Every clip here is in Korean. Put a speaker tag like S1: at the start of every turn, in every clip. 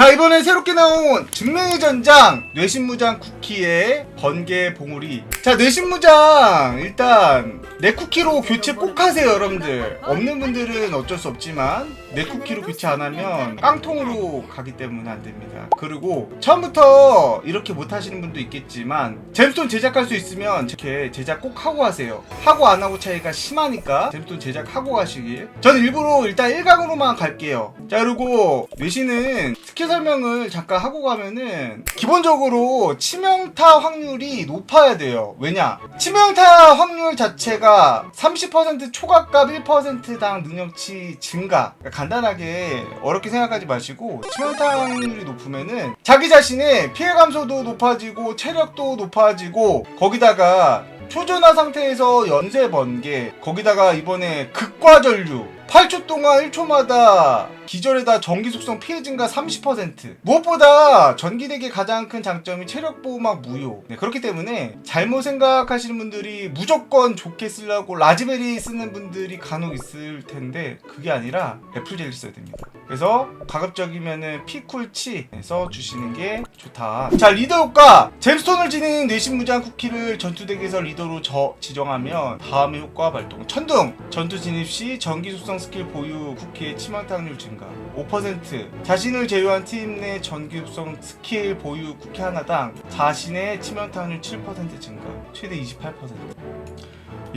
S1: 자 이번에 새롭게 나온 증명의 전장 뇌신무장 쿠키의 번개 봉우리 자 뇌신무장. 일단 내 쿠키로 교체 꼭 하세요 여러분들. 없는 분들은 어쩔 수 없지만 내 쿠키로 교체 안 하면 깡통으로 가기 때문에 안 됩니다. 그리고 처음부터 이렇게 못 하시는 분도 있겠지만 잼스톤 제작할 수 있으면 이렇게 제작 꼭 하고 하세요. 하고 안 하고 차이가 심하니까 잼스톤 제작하고 가시길. 저는 일부러 일단 1강으로만 갈게요. 자 그리고 뇌신은 스킬 설명을 잠깐 하고 가면은 기본적으로 치명타 확률이 높아야 돼요 왜냐? 치명타 확률 자체가 30% 초과값 1%당 능력치 증가. 그러니까 간단하게 어렵게 생각하지 마시고 치명타 확률이 높으면은 자기 자신의 피해 감소도 높아지고 체력도 높아지고 거기다가 초전화 상태에서 연쇄 번개 거기다가 이번에 극과 전류 8초 동안 1초마다 기절에다 전기 속성 피해 증가 30% 무엇보다 전기덱의 가장 큰 장점이 체력 보호막 무효. 네, 그렇기 때문에 잘못 생각하시는 분들이 무조건 좋게 쓰려고 라즈베리 쓰는 분들이 간혹 있을 텐데 그게 아니라 애플 젤리 써야 됩니다. 그래서 가급적이면은 피쿨치 써주시는 게 좋다. 자 리더 효과! 잼스톤을 지닌 뇌신무장 쿠키를 전투덱에서 리더로 저, 지정하면 다음의 효과 발동. 천둥! 전투 진입 시 전기 속성 스킬 보유 쿠키의 치명타 확률 증가 5% 자신을 제외한 팀 내 전기 속성 스킬 보유 쿠키 하나당 자신의 치명타 확률 7% 증가 최대 28%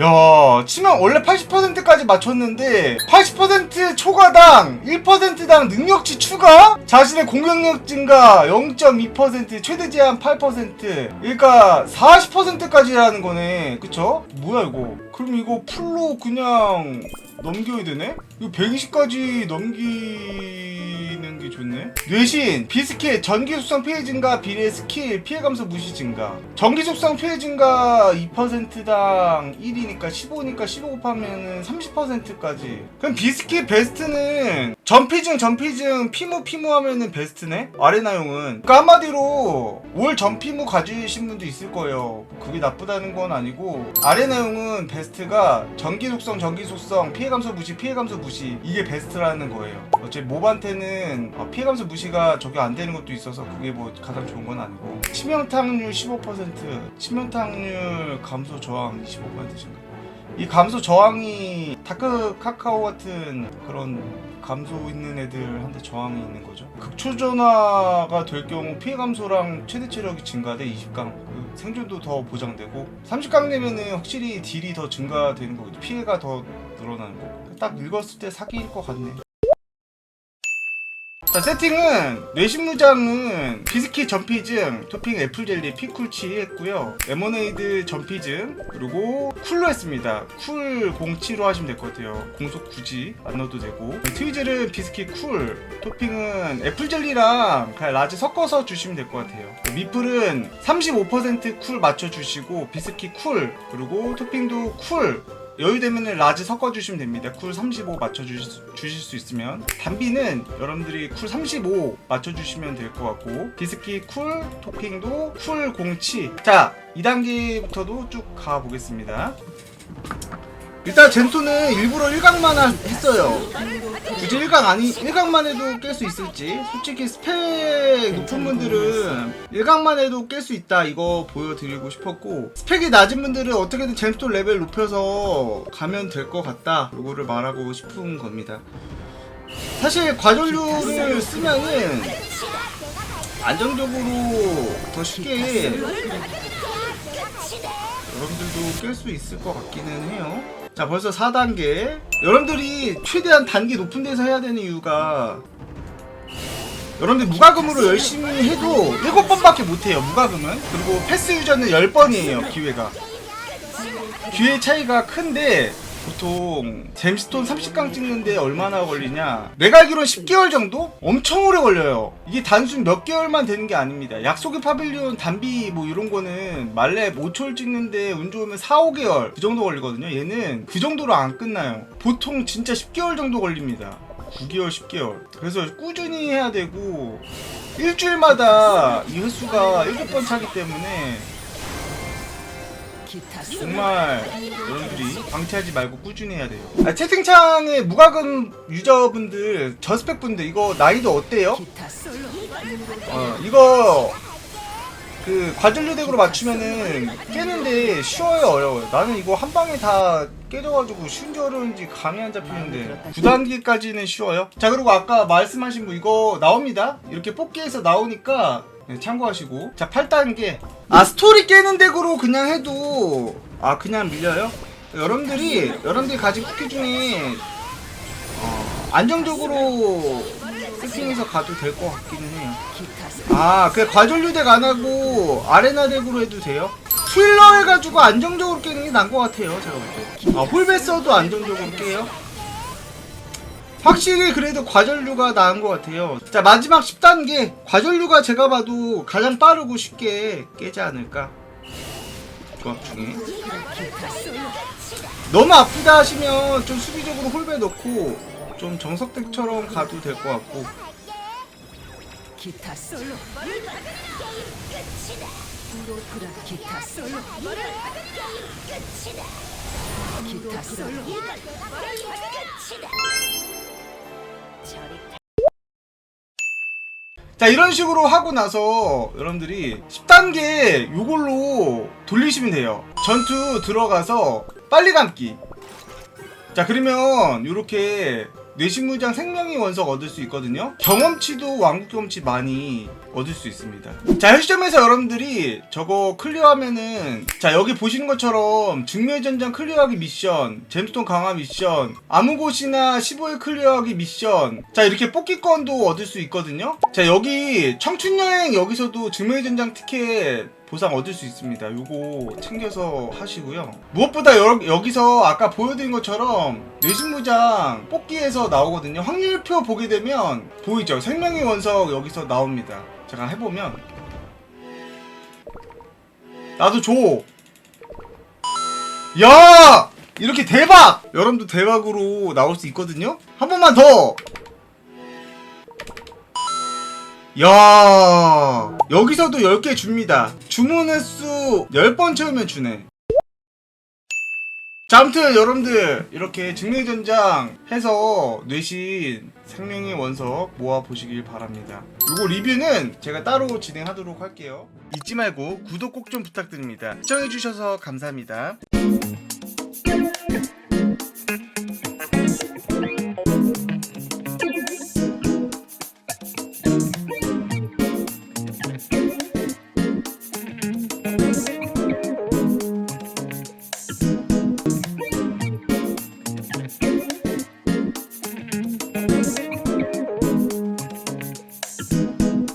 S1: 야, 치명 원래 80%까지 맞췄는데 80% 초과당 1%당 능력치 추가? 자신의 공격력 증가 0.2% 최대 제한 8% 그러니까 40%까지라는 거네. 그쵸? 뭐야 이거? 그럼 이거 풀로 그냥 넘겨야 되네? 이거 120까지 넘기는 게 좋네. 뇌신, 비스킷, 전기 속성 피해 증가, 비례 스킬, 피해 감소 무시 증가. 전기 속성 피해 증가 2%당 1이니까 15니까 15 곱하면은 30%까지. 그럼 비스킷 베스트는 전피증, 전피증, 피무, 피무 하면은 베스트네? 아레나용은. 그러니까 한마디로 올 전피무 가지신 분도 있을 거예요. 그게 나쁘다는 건 아니고 아레나용은 베스트가 전기 속성, 전기 속성, 피해 감소 무시, 피해 감소 무시 이게 베스트라는 거예요. 어차피 몹한테는 어, 피해 감소 무시가 적용 안 되는 것도 있어서 그게 뭐 가장 좋은 건 아니고 치명타률 15%, 치명타률 감소 저항 25% 증가. 이 감소 저항이 다크 카카오 같은 그런 감소 있는 애들한테 저항이 있는 거죠. 극초전화가 될 경우 피해 감소랑 최대 체력이 증가돼 20강. 그 생존도 더 보장되고 30강 되면은 확실히 딜이 더 증가되는 거고 피해가 더 늘어나는 거고 딱 읽었을 때 사기일 것 같네. 자 세팅은 뇌신무장은 비스킷 전피즘 토핑 애플젤리 피쿨치 했고요. 레모네이드 전피즘 그리고 쿨로 했습니다. 쿨 07로 하시면 될 것 같아요. 공속 굳이 안 넣어도 되고. 트위즐은 비스킷 쿨 토핑은 애플젤리랑 그냥 라지 섞어서 주시면 될 것 같아요. 미플은 35%쿨 맞춰주시고 비스킷 쿨 그리고 토핑도 쿨 여유되면 라지 섞어주시면 됩니다. 쿨 35 맞춰주실 주실 수 있으면 단비는 여러분들이 쿨 35 맞춰주시면 될 것 같고 비스키 쿨 토핑도 쿨 07. 자 2단계부터도 쭉 가보겠습니다. 일단 젠토는 일부러 1강만 하- 했어요. 굳이 1강 아니 1강만 해도 깰 수 있을지. 솔직히 스펙 높은 분들은 1강만 해도 깰 수 있다 이거 보여드리고 싶었고 스펙이 낮은 분들은 어떻게든 잼스톤 레벨 높여서 가면 될 것 같다. 요거를 말하고 싶은 겁니다. 사실 과전류를 쓰면은 안정적으로 더 쉽게 여러분들도 깰 수 있을 것 같기는 해요. 자, 벌써 4단계. 여러분들이 최대한 단계 높은 데서 해야 되는 이유가 여러분들 무과금으로 열심히 해도 7번밖에 못해요, 무과금은. 그리고 패스 유저는 10번이에요, 기회가. 기회 차이가 큰데 보통 잼스톤 30강 찍는데 얼마나 걸리냐? 내가 알기로는 10개월 정도? 엄청 오래 걸려요. 이게 단순 몇 개월만 되는 게 아닙니다. 약속의 파빌리온 단비 뭐 이런 거는 말렙 5초를 찍는데 운 좋으면 4, 5개월 그 정도 걸리거든요. 얘는 그 정도로 안 끝나요. 보통 진짜 10개월 정도 걸립니다. 9개월, 10개월. 그래서 꾸준히 해야 되고, 일주일마다 이 횟수가 7번 차기 때문에, 정말 여러분들이 방치하지 말고 꾸준히 해야 돼요. 아, 채팅창에 무과금 유저분들, 저스펙 분들 이거 난이도 어때요? 어, 이거 그 과전류 덱으로 맞추면은 깨는데 쉬워요 어려워요 나는 이거 한 방에 다 깨져가지고 쉬운지 어려운지 감이 안 잡히는데 9단계까지는 쉬워요? 자 그리고 아까 말씀하신 거 이거 나옵니다. 이렇게 뽑기에서 나오니까 네, 참고하시고. 자 8단계. 아 스토리 깨는 덱으로 그냥 해도 아 그냥 밀려요? 여러분들이 여러분들이 가진 쿠키 중에 어, 안정적으로 세팅해서 가도 될 것 같기는 해요. 아, 그 과전류 덱 안 하고 아레나 덱으로 해도 돼요? 힐러 해가지고 안정적으로 깨는 게 나은 것 같아요, 제가 볼 때. 아, 홀베 써도 안정적으로 깨요? 확실히 그래도 과전류가 나은 것 같아요. 자, 마지막 10단계. 과전류가 제가 봐도 가장 빠르고 쉽게 깨지 않을까. 조합 중에. 너무 아프다 하시면 좀 수비적으로 홀베 넣고 좀 정석덱처럼 가도 될 것 같고.
S2: 기타 솔로 기타 솔로. 기타 솔로.
S1: 자 이런 식으로 하고 나서 여러분들이 10단계 요걸로 돌리시면 돼요. 전투 들어가서 빨리 감기. 자 그러면 요렇게 뇌신무장 생명의 원석 얻을 수 있거든요. 경험치도 왕국 경험치 많이 얻을 수 있습니다. 자 현시점에서 여러분들이 저거 클리어하면은 자 여기 보시는 것처럼 중멸 전장 클리어하기 미션 잼스톤 강화 미션 아무 곳이나 15일 클리어하기 미션 자 이렇게 뽑기권도 얻을 수 있거든요. 자 여기 청춘여행 여기서도 중멸 전장 티켓 보상 얻을 수 있습니다. 요거 챙겨서 하시고요. 무엇보다 여, 여기서 아까 보여드린 것처럼 뇌신무장 뽑기에서 나오거든요. 확률표 보게 되면 보이죠? 생명의 원석 여기서 나옵니다. 잠깐 해보면 나도 줘. 야! 이렇게 대박! 여러분도 대박으로 나올 수 있거든요? 한 번만 더! 야 여기서도 10개 줍니다. 주문 횟수 10번 채우면 주네. 자 아무튼 여러분들 이렇게 증명전장 해서 뇌신 생명의 원석 모아보시길 바랍니다. 요거 리뷰는 제가 따로 진행하도록 할게요. 잊지 말고 구독 꼭 좀 부탁드립니다. 시청해주셔서 감사합니다